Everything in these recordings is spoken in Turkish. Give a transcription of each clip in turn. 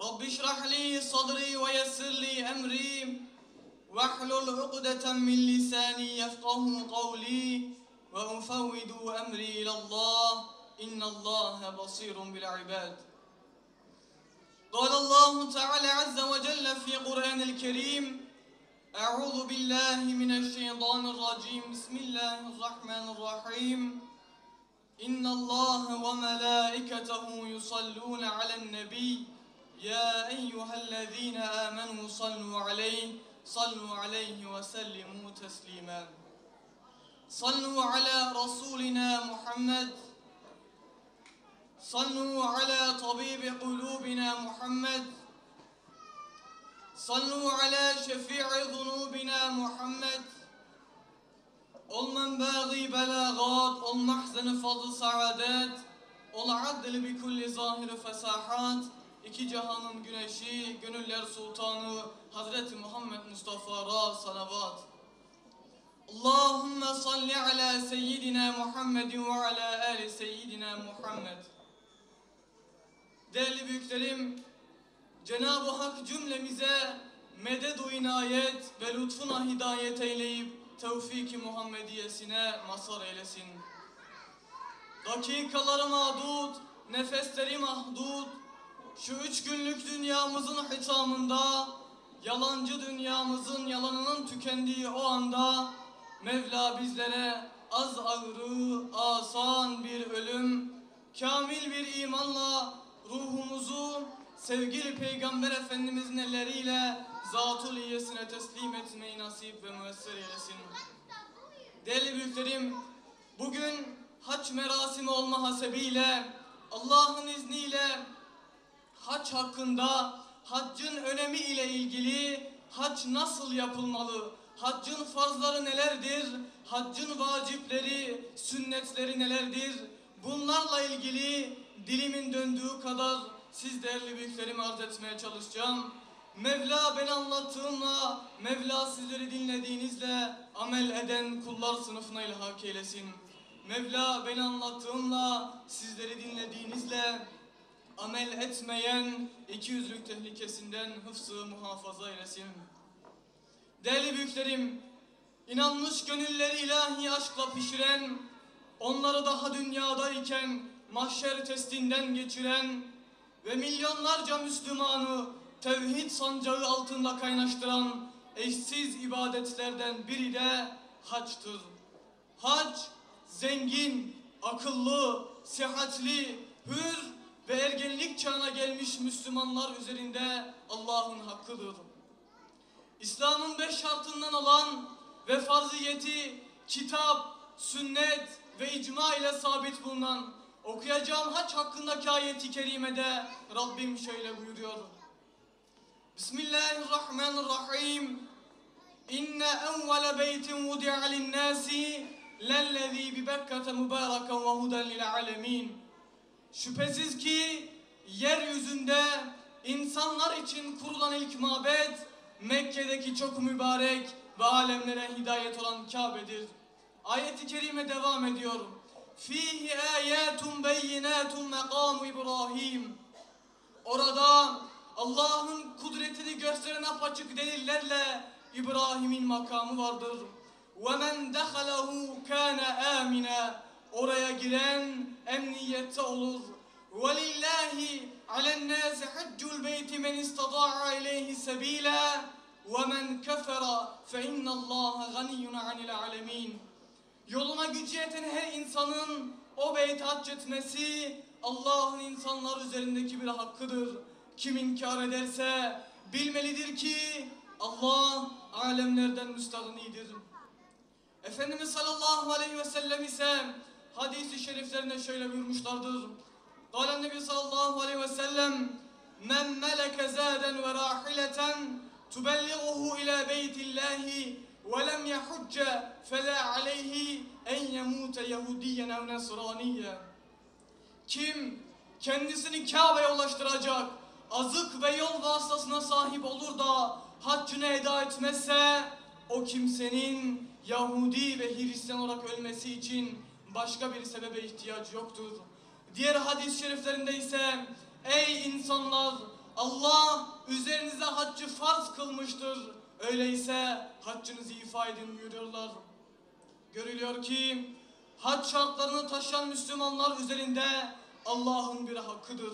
رب اشرح لي صدري ويسر لي أمري واحلل عقدة من لساني يفقه قولي وأفوض أمري إلى الله. إن الله بصير بالعباد. قال الله تعالى عز وجل في قرآن الكريم أعوذ بالله من الشيطان الرجيم. بسم الله الرحمن الرحيم. إن الله وملائكته يصلون على النبي يا أيها الذين آمنوا صلوا عليه صلوا عليه وسلموا تسليما. صلوا على رسولنا محمد. صلوا على طبيب قلوبنا محمد. صلوا على شفيع ذنوبنا محمد. ol menbâgî belâgât, ol mahzen-i fazl saadet, ol adl bi kulli zahir fesahat, iki cihanın güneşi, gönüller sultanı Hazreti Muhammed Mustafa'ra salavat. Allahümme salli ala seyyidina Muhammed ve ala ali seyyidina Muhammed. Değerli büyüklerim, Cenab-ı Hak cümlemize medet-u inayet ve lütfuna hidayet eyleyip tevfik-i Muhammediyesine mazhar eylesin. Dakikaları mağdud, nefesleri mahdud, şu üç günlük dünyamızın hitamında, yalancı dünyamızın yalanının tükendiği o anda, Mevla bizlere az ağrı, asan bir ölüm, kamil bir imanla ruhumuzu sevgili Peygamber Efendimizin elleriyle zatul iyesine teslim etmeyi nasip ve müessir eylesin. Değerli büyüklerim, bugün haç merasimi olma hasebiyle Allah'ın izniyle haç hakkında haccın önemi ile ilgili hac nasıl yapılmalı, haccın farzları nelerdir, haccın vacipleri, sünnetleri nelerdir, bunlarla ilgili dilimin döndüğü kadar siz değerli büyüklerimi arz etmeye çalışacağım. Mevla ben anlattığımla, Mevla sizleri dinlediğinizle amel eden kullar sınıfına ilhak eylesin. Mevla ben anlattığımla, sizleri dinlediğinizle amel etmeyen iki yüzlük tehlikesinden hıfzı muhafaza eylesin. Değerli büyüklerim, inanmış gönülleri ilahi aşkla pişiren, onları daha dünyadayken mahşer testinden geçiren ve milyonlarca Müslümanı tevhid sancağı altında kaynaştıran eşsiz ibadetlerden biri de haçtır. Hac, zengin, akıllı, sıhhatli, hür ve ergenlik çağına gelmiş Müslümanlar üzerinde Allah'ın hakkıdır. İslam'ın beş şartından olan ve farziyeti kitap, sünnet ve icma ile sabit bulunan okuyacağım haç hakkındaki ayeti kerimede Rabbim şöyle buyuruyor. Bismillahirrahmanirrahim. İnne evvele beytin vudi'a linnâsi lellezî bi Bekke'te mübâreken ve huden lil alemin. Şüphesiz ki yeryüzünde insanlar için kurulan ilk mabet Mekke'deki çok mübarek ve alemlere hidayet olan Kabe'dir. Ayet-i kerime devam ediyor. Fihi ayatun beyinatun makamu İbrahim. Orada Allah'ın kudretini gösteren apaçık delillerle İbrahim'in makamı vardır. وَمَنْ دَخَلَهُ كَانَ آمِنًا Oraya giren emniyette olur. وَلِلَّهِ عَلَى النَّاسِ حَجُّ الْبَيْتِ مَنْ اسْتَطَاعَ إِلَيْهِ سَبِيلًا وَمَنْ كَفَرَ فَإِنَّ اللّٰهَ غَنِيٌّ عَنِ الْعَالَمِينَ Yoluna gücü yeten her insanın o beyt hac etmesi Allah'ın insanlar üzerindeki bir hakkıdır. Kim inkar ederse bilmelidir ki Allah alemlerden müstahnidir. Efendimiz sallallahu aleyhi ve sellem ise hadisi şeriflerinde şöyle buyurmuşlardır. Kâlen Nebi sallallahu aleyhi ve sellem Men meleke zâden ve rahileten tubelliğuhu ila beytillahi ve lem yehudce felâ aleyhi en yemûte yehudiyen ev nesraniye. Kim kendisini Kabe'ye ulaştıracak azık ve yol vasıtasına sahip olur da haccını eda etmezse o kimsenin Yahudi ve Hristiyan olarak ölmesi için başka bir sebebe ihtiyacı yoktur. Diğer hadis-i şeriflerinde ise ey insanlar Allah üzerinize haccı farz kılmıştır. Öyleyse haccınızı ifa edin buyuruyorlar. Görülüyor ki hac şartlarını taşıyan Müslümanlar üzerinde Allah'ın bir hakkıdır.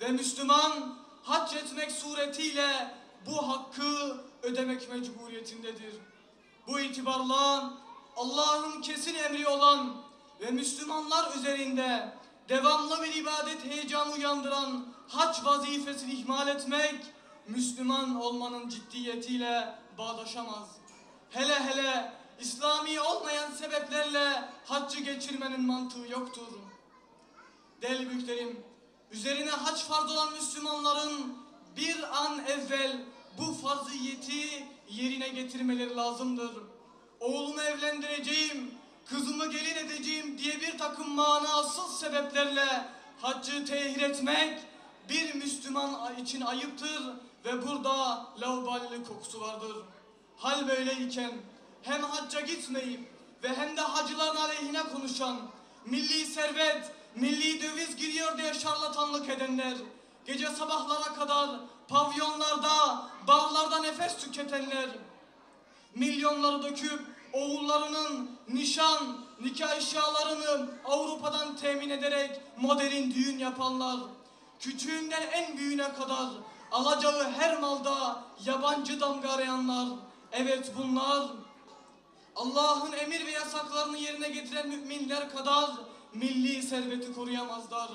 Ve Müslüman hac etmek suretiyle bu hakkı ödemek mecburiyetindedir. Bu itibarla Allah'ın kesin emri olan ve Müslümanlar üzerinde devamlı bir ibadet heyecanı uyandıran hac vazifesini ihmal etmek Müslüman olmanın ciddiyetiyle bağdaşamaz. Hele hele İslami olmayan sebeplerle haccı geçirmenin mantığı yoktur. Değerli büyüklerim, üzerine hac farz olan Müslümanların bir an evvel bu farziyeti yerine getirmeleri lazımdır. Oğlumu evlendireceğim, kızımı gelin edeceğim diye bir takım manasız sebeplerle haccı tehir etmek bir Müslüman için ayıptır ve burada laubalilik kokusu vardır. Hal böyleyken hem hacca gitmeyip ve hem de hacıların aleyhine konuşan, milli servet, milli döviz giriyor diye şarlatanlık edenler, gece sabahlara kadar pavyonlarda, barlarda nefes tüketenler, milyonları döküp oğullarının nişan, nikah eşyalarını Avrupa'dan temin ederek modern düğün yapanlar, küçüğünden en büyüğüne kadar alacağı her malda yabancı damga arayanlar, evet bunlar Allah'ın emir ve yasaklarını yerine getiren müminler kadar milli serveti koruyamazlar.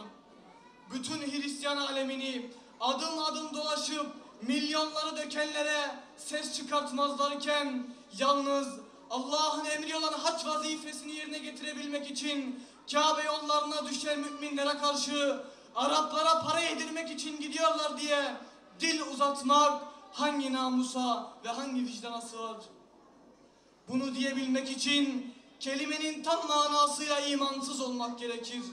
Bütün Hristiyan alemini adım adım dolaşıp milyonları dökenlere ses çıkartmazlarken yalnız Allah'ın emri olan hac vazifesini yerine getirebilmek için Kabe yollarına düşen müminlere karşı Araplara para yedirmek için gidiyorlar diye dil uzatmak hangi namusa ve hangi vicdana sığar? Bunu diyebilmek için kelimenin tam manasıyla imansız olmak gerekir.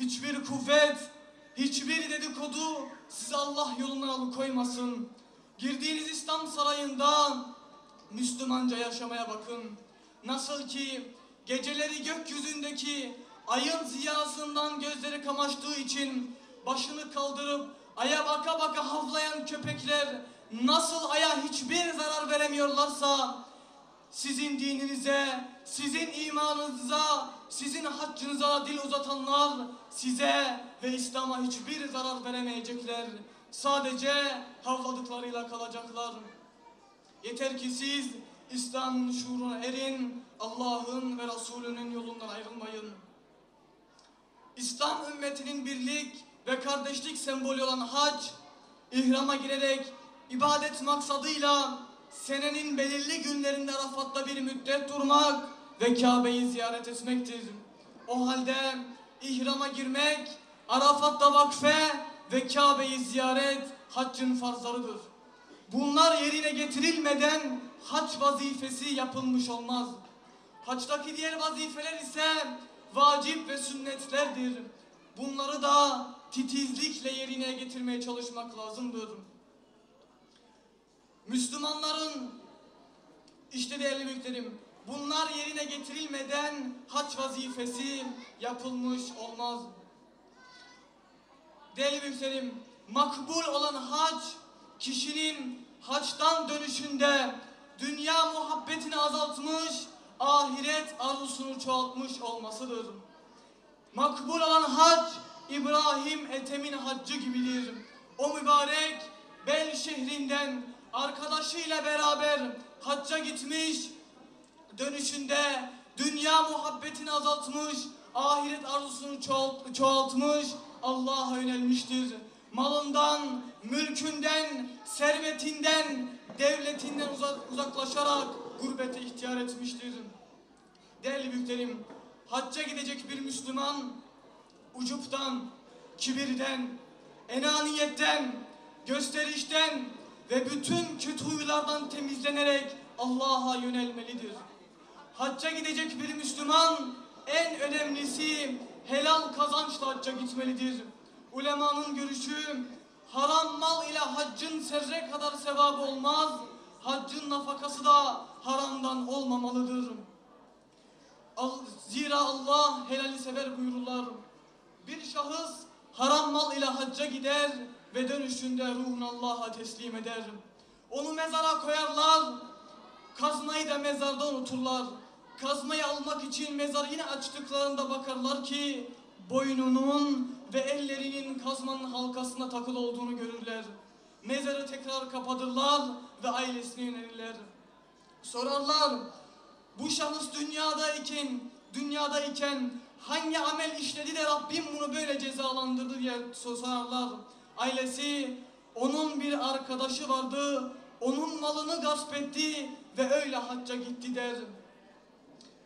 Hiçbir kuvvet, hiçbir dedikodu sizi Allah yolundan alıkoymasın. Girdiğiniz İslam sarayında Müslümanca yaşamaya bakın. Nasıl ki geceleri gökyüzündeki ayın ziyasından gözleri kamaştığı için başını kaldırıp aya baka baka havlayan köpekler nasıl aya hiçbir zarar veremiyorlarsa sizin dininize, sizin imanınıza, sizin haccınıza dil uzatanlar size ve İslam'a hiçbir zarar veremeyecekler. Sadece havladıklarıyla kalacaklar. Yeter ki siz İslam'ın şuuruna erin, Allah'ın ve Resulünün yolundan ayrılmayın. İslam ümmetinin birlik ve kardeşlik sembolü olan hac, ihrama girerek ibadet maksadıyla senenin belirli günlerinde Arafat'ta bir müddet durmak ve Kabe'yi ziyaret etmektir. O halde ihrama girmek, Arafat'ta vakfe ve Kabe'yi ziyaret haccın farzlarıdır. Bunlar yerine getirilmeden hac vazifesi yapılmış olmaz. Haçtaki diğer vazifeler ise vacip ve sünnetlerdir. Bunları da titizlikle yerine getirmeye çalışmak lazımdır. Müslümanların işte değerli büyüklerim bunlar yerine getirilmeden hac vazifesi yapılmış olmaz. Değerli büyüklerim makbul olan hac kişinin haçtan dönüşünde dünya muhabbetini azaltmış, ahiret arzusunu çoğaltmış olmasıdır. Makbul olan hac İbrahim Ethem'in haccı gibidir. O mübarek Bel şehrinden arkadaşıyla beraber hacca gitmiş, dönüşünde dünya muhabbetini azaltmış, ahiret arzusunu çoğalt- çoğaltmış, Allah'a yönelmiştir. Malından, mülkünden, servetinden, devletinden uzak- uzaklaşarak gurbete ihtiyar etmiştir. Değerli büyüklerim, hacca gidecek bir Müslüman ucuptan, kibirden, enaniyetten, gösterişten ve bütün kötü huylardan temizlenerek Allah'a yönelmelidir. Hacca gidecek bir Müslüman en önemlisi helal kazançla hacca gitmelidir. Ulemanın görüşü haram mal ile haccın serre kadar sevabı olmaz. Haccın nafakası da haramdan olmamalıdır. Al- Zira Allah helali sever buyururlar. Bir şahıs haram mal ile hacca gider ve dönüşünde ruhunu Allah'a teslim eder. Onu mezara koyarlar, kazmayı da mezarda unuturlar. Kazmayı almak için mezarı yine açtıklarında bakarlar ki boynunun ve ellerinin kazmanın halkasına takılı olduğunu görürler. Mezarı tekrar kapatırlar ve ailesine yönelirler. Sorarlar, bu şahıs dünyadayken, dünyadayken hangi amel işledi de Rabbim bunu böyle cezalandırdı diye sorarlar. Ailesi, onun bir arkadaşı vardı, onun malını gasp etti ve öyle hacca gitti der.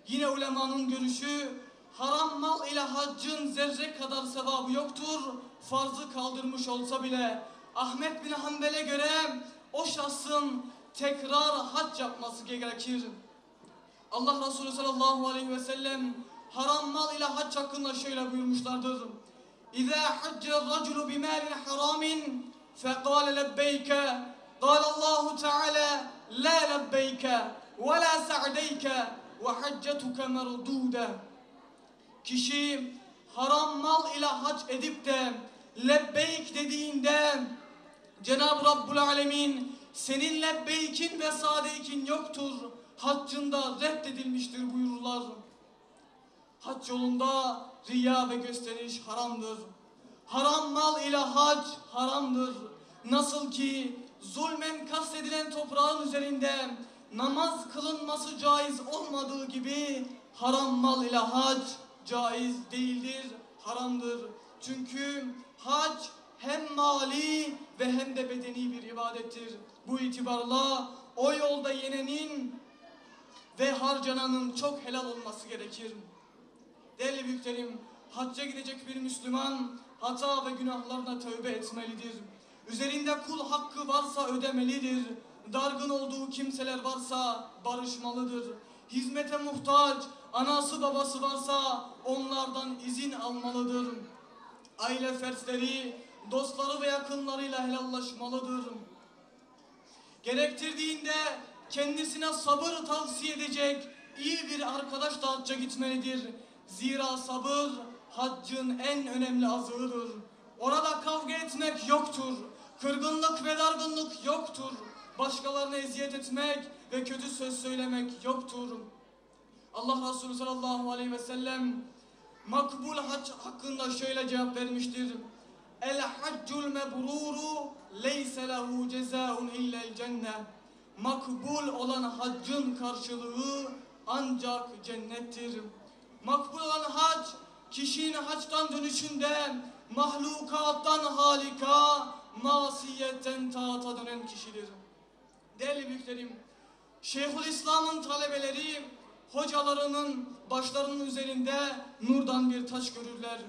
Yine ulemanın görüşü, haram mal ile haccın zerre kadar sevabı yoktur, farzı kaldırmış olsa bile. Ahmet bin Hanbel'e göre o şahsın tekrar hac yapması gerekir. Allah Resulü sallallahu aleyhi ve sellem haram mal ile hac hakkında şöyle buyurmuşlardır. İza hacce raculu bimalin haramin fekale lebbeyke قال الله تعالى لا لبيك ولا سعديك وحجتك مردودة Kişi haram mal ile hac edip de lebbeyk dediğinde Cenab-ı Rabbul Alemin senin lebbeykin ve sadeykin yoktur. Haccında reddedilmiştir buyururlar. Hac yolunda riya ve gösteriş haramdır. Haram mal ile hac haramdır. Nasıl ki zulmen kastedilen toprağın üzerinde namaz kılınması caiz olmadığı gibi haram mal ile hac caiz değildir, haramdır. Çünkü hac hem mali ve hem de bedeni bir ibadettir. Bu itibarla o yolda yenenin ve harcananın çok helal olması gerekir. Değerli büyüklerim, hacca gidecek bir Müslüman hata ve günahlarına tövbe etmelidir. Üzerinde kul hakkı varsa ödemelidir. Dargın olduğu kimseler varsa barışmalıdır. Hizmete muhtaç, anası babası varsa onlardan izin almalıdır. Aile fertleri, dostları ve yakınlarıyla helallaşmalıdır. Gerektirdiğinde kendisine sabır tavsiye edecek iyi bir arkadaş da hacca gitmelidir. Zira sabır haccın en önemli azığıdır. Orada kavga etmek yoktur. Kırgınlık ve dargınlık yoktur. Başkalarına eziyet etmek ve kötü söz söylemek yoktur. Allah Resulü sallallahu aleyhi ve sellem makbul hac hakkında şöyle cevap vermiştir. El haccul mebruru leyse lehu cezaun illel cennet. Makbul olan haccın karşılığı ancak cennettir. Makbul olan hac kişinin haçtan dönüşünde mahlukattan halika, masiyetten taata dönen kişidir. Değerli büyüklerim, Şeyhülislam'ın talebeleri hocalarının başlarının üzerinde nurdan bir taş görürler.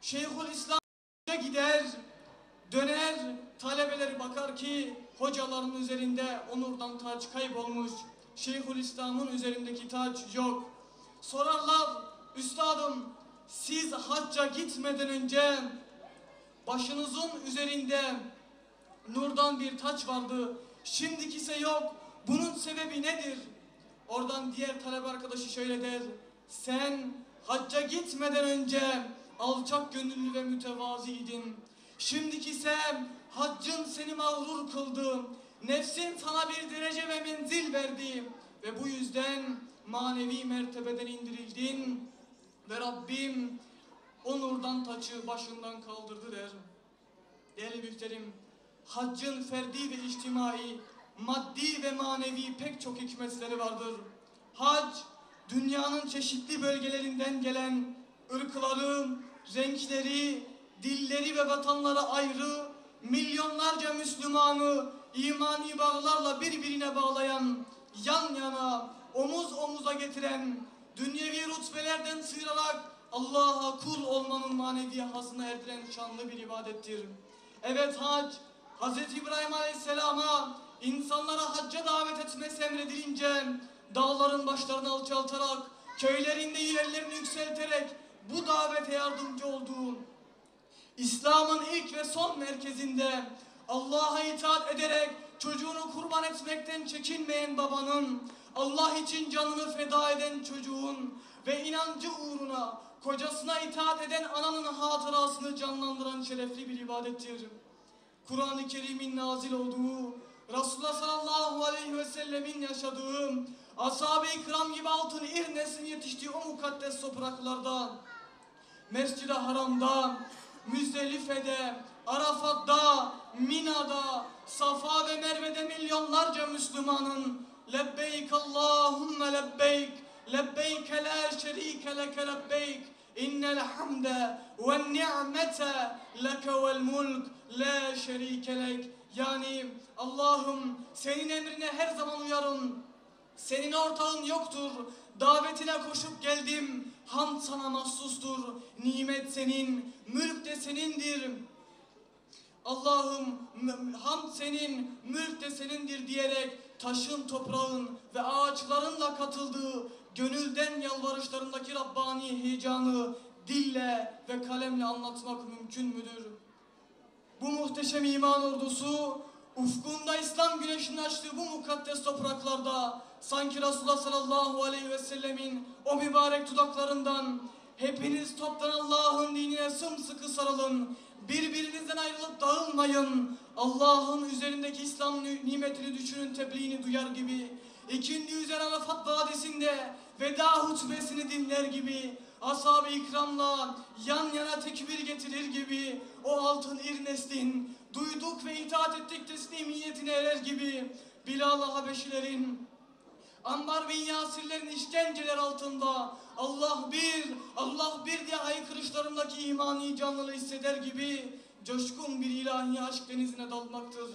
Şeyhülislam gider, döner, talebeleri bakar ki hocaların üzerinde o nurdan taç kaybolmuş. Şeyhülislam'ın üzerindeki taç yok. Sorarlar, üstadım siz hacca gitmeden önce başınızın üzerinde nurdan bir taç vardı. Şimdiki ise yok. Bunun sebebi nedir? Oradan diğer talebe arkadaşı şöyle der. Sen hacca gitmeden önce alçak gönüllü ve mütevaziydin. Şimdiki ise haccın seni mağrur kıldı. Nefsin sana bir derece ve menzil verdi. Ve bu yüzden manevi mertebeden indirildin. Ve Rabbim o nurdan taçı başından kaldırdı der. Değerli büyüklerim, haccın ferdi ve içtimai, maddi ve manevi pek çok hikmetleri vardır. Hac, dünyanın çeşitli bölgelerinden gelen ırkları, renkleri, dilleri ve vatanları ayrı, milyonlarca Müslümanı imani bağlarla birbirine bağlayan, yan yana, omuz omuza getiren, dünyevi rütbelerden sıyırarak Allah'a kul olmanın manevi hazına erdiren şanlı bir ibadettir. Evet hac, Hz. İbrahim Aleyhisselam'a insanlara hacca davet etmesi emredilince dağların başlarını alçaltarak, köylerinde yerlerini yükselterek bu davete yardımcı oldu. İslam'ın ilk ve son merkezinde Allah'a itaat ederek çocuğunu kurban etmekten çekinmeyen babanın, Allah için canını feda eden çocuğun ve inancı uğruna kocasına itaat eden ananın hatırasını canlandıran şerefli bir ibadettir. Kur'an-ı Kerim'in nazil olduğu, Resulullah sallallahu aleyhi ve sellemin yaşadığı, ashab-ı ikram gibi altın irnesin yetiştiği o mukaddes topraklarda, Mescid-i Haram'da, Müzdelife'de, Arafat'ta, Mina'da, Safa ve Merve'de milyonlarca Müslümanın Lebbeyk Allahümme lebbeyk, lebbeyke la şerike leke lebbeyk, innel hamde ve ni'mete leke vel mulk la şerike lek. Yani Allah'ım senin emrine her zaman uyarım. Senin ortağın yoktur. Davetine koşup geldim. Hamd sana mahsustur. Nimet senin, mülk de senindir. Allah'ım hamd senin, mülk de senindir diyerek taşın, toprağın ve ağaçların katıldığı gönülden yalvarışlarındaki Rabbani heyecanı dille ve kalemle anlatmak mümkün müdür? Bu muhteşem iman ordusu ufkunda İslam güneşinin açtığı bu mukaddes topraklarda sanki Resulullah sallallahu aleyhi ve sellemin o mübarek dudaklarından hepiniz toptan Allah'ın dinine sımsıkı sarılın. Birbirinizden ayrılıp dağılmayın. Allah'ın üzerindeki İslam nimetini düşünün tebliğini duyar gibi. İkindi üzere Arafat Vadisi'nde veda hutbesini dinler gibi ashab-ı ikramla yan yana tekbir getirir gibi o altın irneslin duyduk ve itaat ettik teslimiyetine erer gibi Bilal-ı Habeşilerin Ammar bin Yasirlerin işkenceler altında Allah bir, Allah bir diye haykırışlarındaki imani canlılığı hisseder gibi coşkun bir ilahi aşk denizine dalmaktır.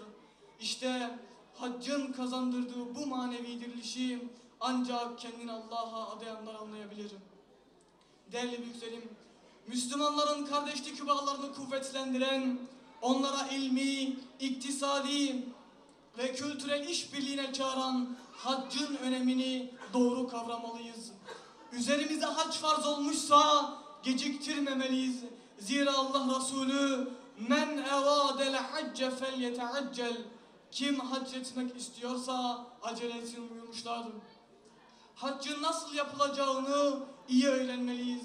İşte haccın kazandırdığı bu manevi dirilişi ancak kendini Allah'a adayanlar anlayabilir. Değerli büyüklerim, Müslümanların kardeşlik bağlarını kuvvetlendiren, onlara ilmi, iktisadi ve kültürel işbirliğine çağıran haccın önemini doğru kavramalıyız. Üzerimize hac farz olmuşsa geciktirmemeliyiz. Zira Allah Resulü men eradel hacce fel yeteaccel kim hac etmek istiyorsa acele etsin buyurmuşlar. Haccın nasıl yapılacağını iyi öğrenmeliyiz.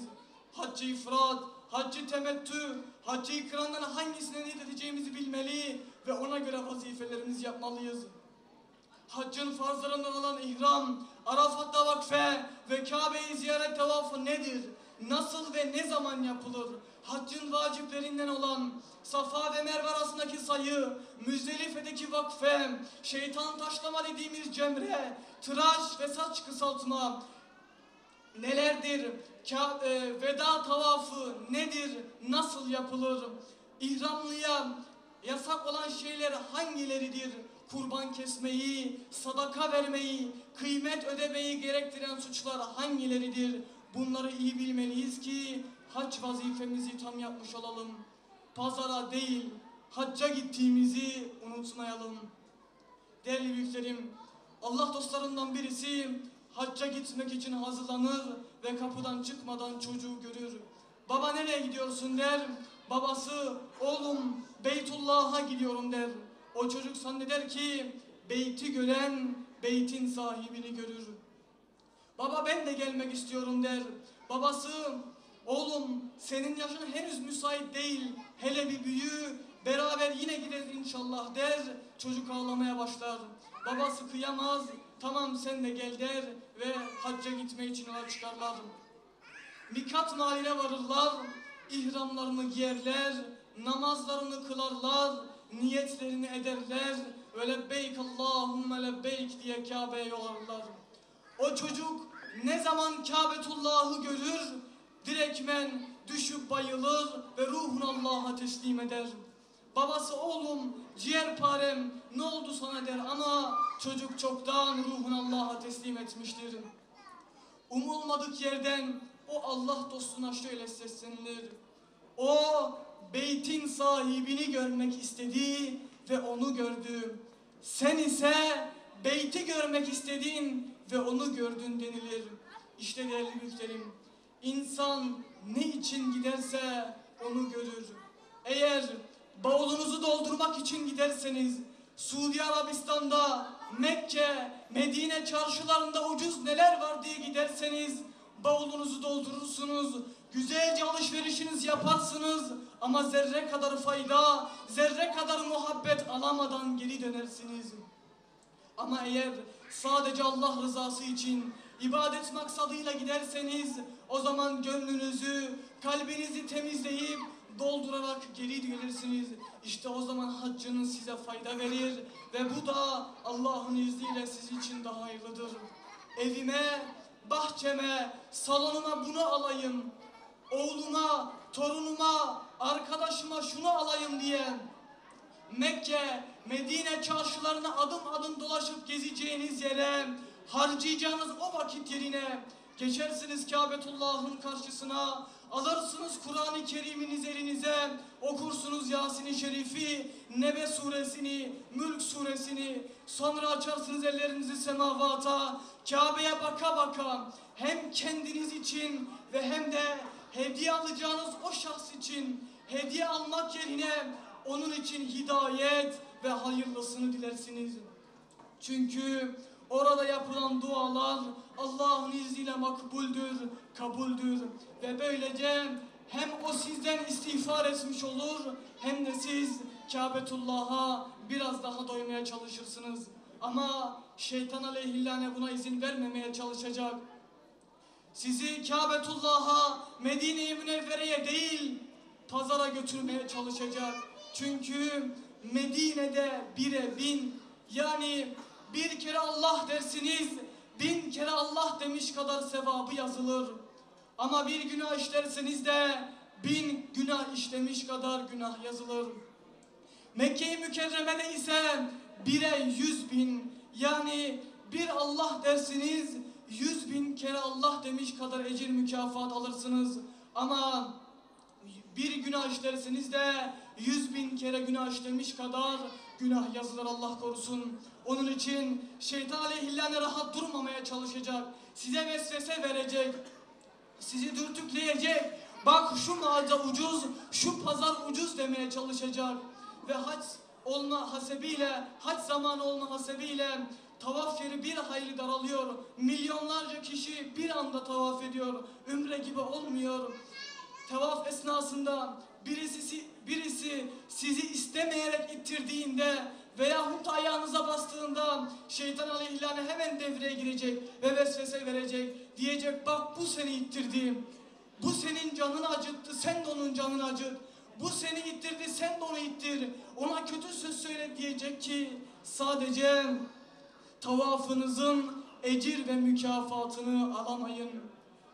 Haccı ifrat, haccı temettü, haccı ikramdan hangisine niyet edeceğimizi bilmeli ve ona göre vazifelerimizi yapmalıyız. Haccın farzlarından olan ihram, Arafat'ta vakfe ve Kabe'yi ziyaret tavafı nedir? Nasıl ve ne zaman yapılır? Haccın vaciplerinden olan Safa ve Merve arasındaki sayı, Müzdelife'deki vakfe, şeytan taşlama dediğimiz cemre, tıraş ve saç kısaltma, nelerdir? Ka- e, veda tavafı nedir? Nasıl yapılır? İhramlıya yasak olan şeyler hangileridir? Kurban kesmeyi, sadaka vermeyi, kıymet ödemeyi gerektiren suçlar hangileridir? Bunları iyi bilmeliyiz ki hac vazifemizi tam yapmış olalım. Pazara değil, hacca gittiğimizi unutmayalım. Değerli büyüklerim, Allah dostlarından birisi hacca gitmek için hazırlanır ve kapıdan çıkmadan çocuğu görür. Baba nereye gidiyorsun der. Babası oğlum Beytullah'a gidiyorum der. O çocuk zanneder ki beyti gören beytin sahibini görür. Baba ben de gelmek istiyorum der. Babası oğlum senin yaşın henüz müsait değil. Hele bir büyü beraber yine gideriz inşallah der. Çocuk ağlamaya başlar. Babası kıyamaz. Tamam sen de gel der ve hacca gitme için yola çıkarlar. Mikat mahalline varırlar. ihramlarını giyerler. Namazlarını kılarlar. Niyetlerini ederler. Ve lebbeyk Allahümme lebbeyk diye Kabe'ye yol alırlar. O çocuk ne zaman Kabetullah'ı görür, direkmen düşüp bayılır ve ruhunu Allah'a teslim eder. Babası oğlum ciğerparem ne oldu sana der ama çocuk çoktan ruhunu Allah'a teslim etmiştir. Umulmadık yerden o Allah dostuna şöyle seslenilir. O beytin sahibini görmek istedi ve onu gördü. Sen ise beyti görmek istedin ve onu gördün denilir. İşte değerli büyüklerim, insan ne için giderse onu görür. Eğer bavulunuzu doldurmak için giderseniz Suudi Arabistan'da, Mekke, Medine çarşılarında ucuz neler var diye giderseniz bavulunuzu doldurursunuz. Güzelce alışverişinizi yaparsınız ama zerre kadar fayda, zerre kadar muhabbet alamadan geri dönersiniz. Ama eğer sadece Allah rızası için ibadet maksadıyla giderseniz o zaman gönlünüzü, kalbinizi temizleyip doldurarak geri gelirsiniz. İşte o zaman haccınız size fayda verir ve bu da Allah'ın izniyle sizin için daha hayırlıdır. Evime, bahçeme, salonuma bunu alayım. Oğluma, torunuma, arkadaşıma şunu alayım diye Mekke, Medine çarşılarına adım adım dolaşıp gezeceğiniz yere, harcayacağınız o vakit yerine geçersiniz Kabetullah'ın karşısına, alırsınız Kur'an-ı Kerim'iniz elinize, okursunuz Yasin-i Şerif'i, Nebe suresini, Mülk suresini, sonra açarsınız ellerinizi semavata, Kabe'ye baka baka hem kendiniz için ve hem de hediye alacağınız o şahs için hediye almak yerine onun için hidayet ve hayırlısını dilersiniz. Çünkü orada yapılan dualar Allah'ın izniyle makbuldür, kabuldür ve böylece hem o sizden istiğfar etmiş olur hem de siz Kabetullah'a biraz daha doymaya çalışırsınız. Ama şeytan aleyhillâne buna izin vermemeye çalışacak. Sizi Kabetullah'a, Medine-i Münevvere'ye değil, pazara götürmeye çalışacak. Çünkü Medine'de bire bin, yani bir kere Allah dersiniz, bin kere Allah demiş kadar sevabı yazılır. Ama bir günah işlerseniz de bin günah işlemiş kadar günah yazılır. Mekke-i Mükerreme'de ise bire yüz bin yani bir Allah dersiniz yüz bin kere Allah demiş kadar ecir mükafat alırsınız. Ama bir günah işlerseniz de yüz bin kere günah işlemiş kadar günah yazılır Allah korusun. Onun için şeytan aleyhillâne rahat durmamaya çalışacak. Size vesvese verecek. Sizi dürtükleyecek. Bak şu mağaza ucuz, şu pazar ucuz demeye çalışacak. Ve hac olma hasebiyle, hac zamanı olma hasebiyle tavaf yeri bir hayli daralıyor. Milyonlarca kişi bir anda tavaf ediyor. Ümre gibi olmuyor. Tavaf esnasında birisi, birisi sizi istemeyerek ittirdiğinde veyahut da ayağınıza bastığında şeytan aleyhillâne hemen devreye girecek ve vesvese verecek. Diyecek bak bu seni ittirdi. Bu senin canını acıttı, sen de onun canını acıt. Bu seni ittirdi, sen de onu ittir. Ona kötü söz söyle diyecek ki sadece tavafınızın ecir ve mükafatını alamayın.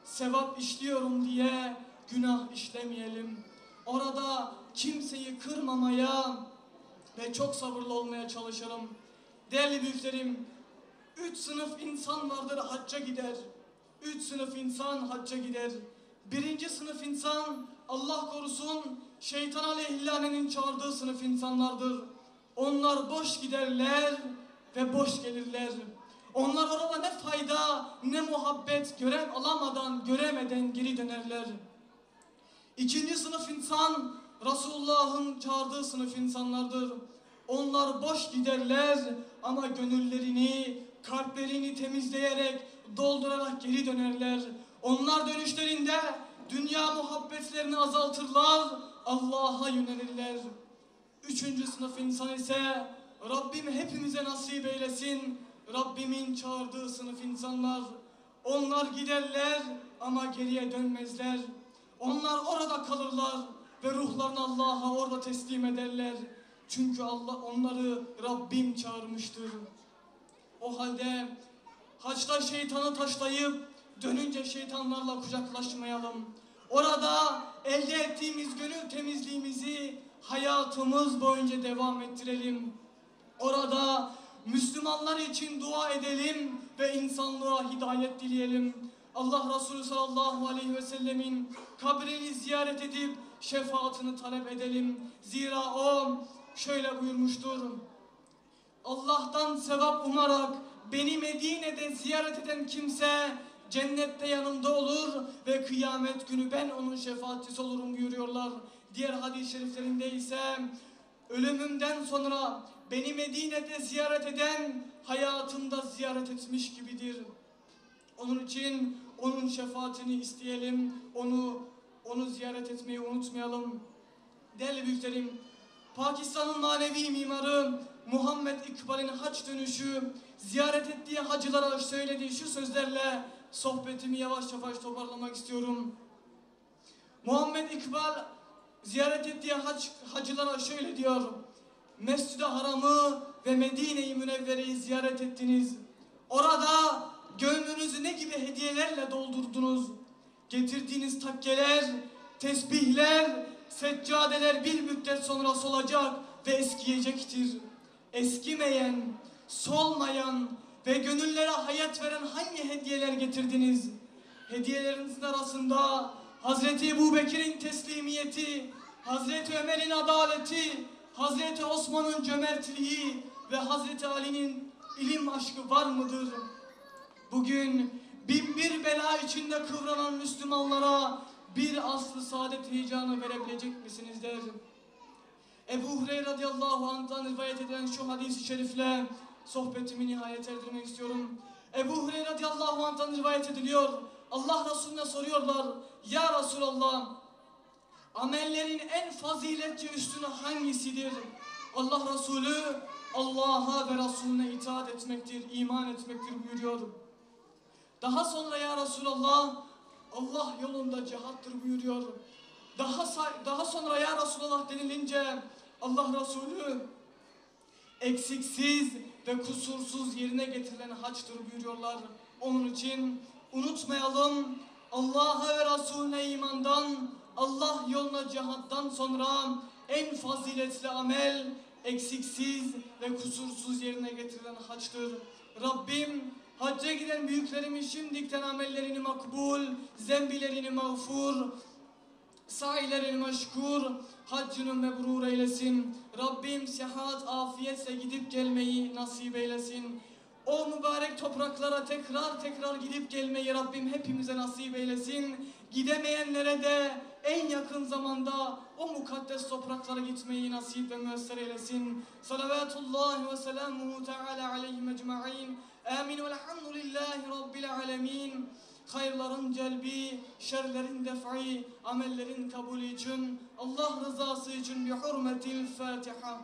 Sevap işliyorum diye günah işlemeyelim. Orada kimseyi kırmamaya ve çok sabırlı olmaya çalışalım. Değerli büyüklerim, üç sınıf insan vardır hacca gider. Üç sınıf insan hacca gider. Birinci sınıf insan Allah korusun şeytan aleyhillanenin çağırdığı sınıf insanlardır. Onlar boş giderler ve boş gelirler. Onlar orada ne fayda ne muhabbet görev alamadan göremeden geri dönerler. İkinci sınıf insan Resulullah'ın çağırdığı sınıf insanlardır. Onlar boş giderler ama gönüllerini, kalplerini temizleyerek, doldurarak geri dönerler. Onlar dönüşlerinde dünya muhabbetlerini azaltırlar, Allah'a yönelirler. Üçüncü sınıf insan ise Rabbim hepimize nasip eylesin. Rabbimin çağırdığı sınıf insanlar. Onlar giderler ama geriye dönmezler. Onlar orada kalırlar ve ruhlarını Allah'a orada teslim ederler. Çünkü Allah onları Rabbim çağırmıştır. O halde haçta şeytanı taşlayıp dönünce şeytanlarla kucaklaşmayalım. Orada elde ettiğimiz gönül temizliğimizi hayatımız boyunca devam ettirelim. Orada Müslümanlar için dua edelim ve insanlığa hidayet dileyelim. Allah Resulü sallallahu aleyhi ve sellemin kabrini ziyaret edip şefaatini talep edelim. Zira o şöyle buyurmuştur. Allah'tan sevap umarak beni Medine'de ziyaret eden kimse cennette yanımda olur ve kıyamet günü ben onun şefaatçisi olurum buyuruyorlar. Diğer hadis-i şeriflerinde ise ölümümden sonra beni Medine'de ziyaret eden hayatında ziyaret etmiş gibidir. Onun için onun şefaatini isteyelim, onu onu ziyaret etmeyi unutmayalım. Değerli büyüklerim, Pakistan'ın manevi mimarı Muhammed İkbal'in haç dönüşü ziyaret ettiği hacılara söylediği şu sözlerle sohbetimi yavaş yavaş toparlamak istiyorum. Muhammed İkbal ziyaret ettiği hac, hacılara şöyle diyor. Mescid-i Haram'ı ve Medine-i Münevvere'yi ziyaret ettiniz. Orada gönlünüzü ne gibi hediyelerle doldurdunuz? Getirdiğiniz takkeler, tesbihler, seccadeler bir müddet sonra solacak ve eskiyecektir. Eskimeyen, solmayan ve gönüllere hayat veren hangi hediyeler getirdiniz? Hediyelerinizin arasında Hazreti Ebu Bekir'in teslimiyeti, Hazreti Ömer'in adaleti, Hazreti Osman'ın cömertliği ve Hazreti Ali'nin ilim aşkı var mıdır? Bugün bir bela içinde kıvranan Müslümanlara bir aslı saadet heyecanı verebilecek misiniz der. Ebu Hureyre radıyallahu anh'tan rivayet edilen şu hadis-i şerifle sohbetimi nihayet erdirmek istiyorum. Ebu Hureyre radıyallahu anh'tan rivayet ediliyor. Allah Resulüne soruyorlar. Ya Resulallah amellerin en faziletli üstünü hangisidir? Allah Resulü Allah'a ve Resulüne itaat etmektir, iman etmektir buyuruyor. Daha sonra ya Resulallah Allah yolunda cihattır buyuruyor. Daha daha sonra ya Resulallah denilince Allah Resulü eksiksiz ve kusursuz yerine getirilen haçtır buyuruyorlar. Onun için unutmayalım Allah'a ve Resulüne imandan, Allah yoluna cihattan sonra en faziletli amel eksiksiz ve kusursuz yerine getirilen haçtır. Rabbim hacca giden büyüklerimin şimdikten amellerini makbul, zembilerini mağfur, Sahilerin meşkur, haccını mebrur eylesin. Rabbim sihat, afiyetle gidip gelmeyi nasip eylesin. O mübarek topraklara tekrar tekrar gidip gelmeyi Rabbim hepimize nasip eylesin. Gidemeyenlere de en yakın zamanda o mukaddes topraklara gitmeyi nasip ve müesser eylesin. Salavatullahi ve selamuhu teala aleyhi mecma'in. Amin velhamdülillahi rabbil alemin. Hayırların celbi, şerlerin def'i, amellerin kabulü için, Allah rızası için bi hurmetil Fatiha.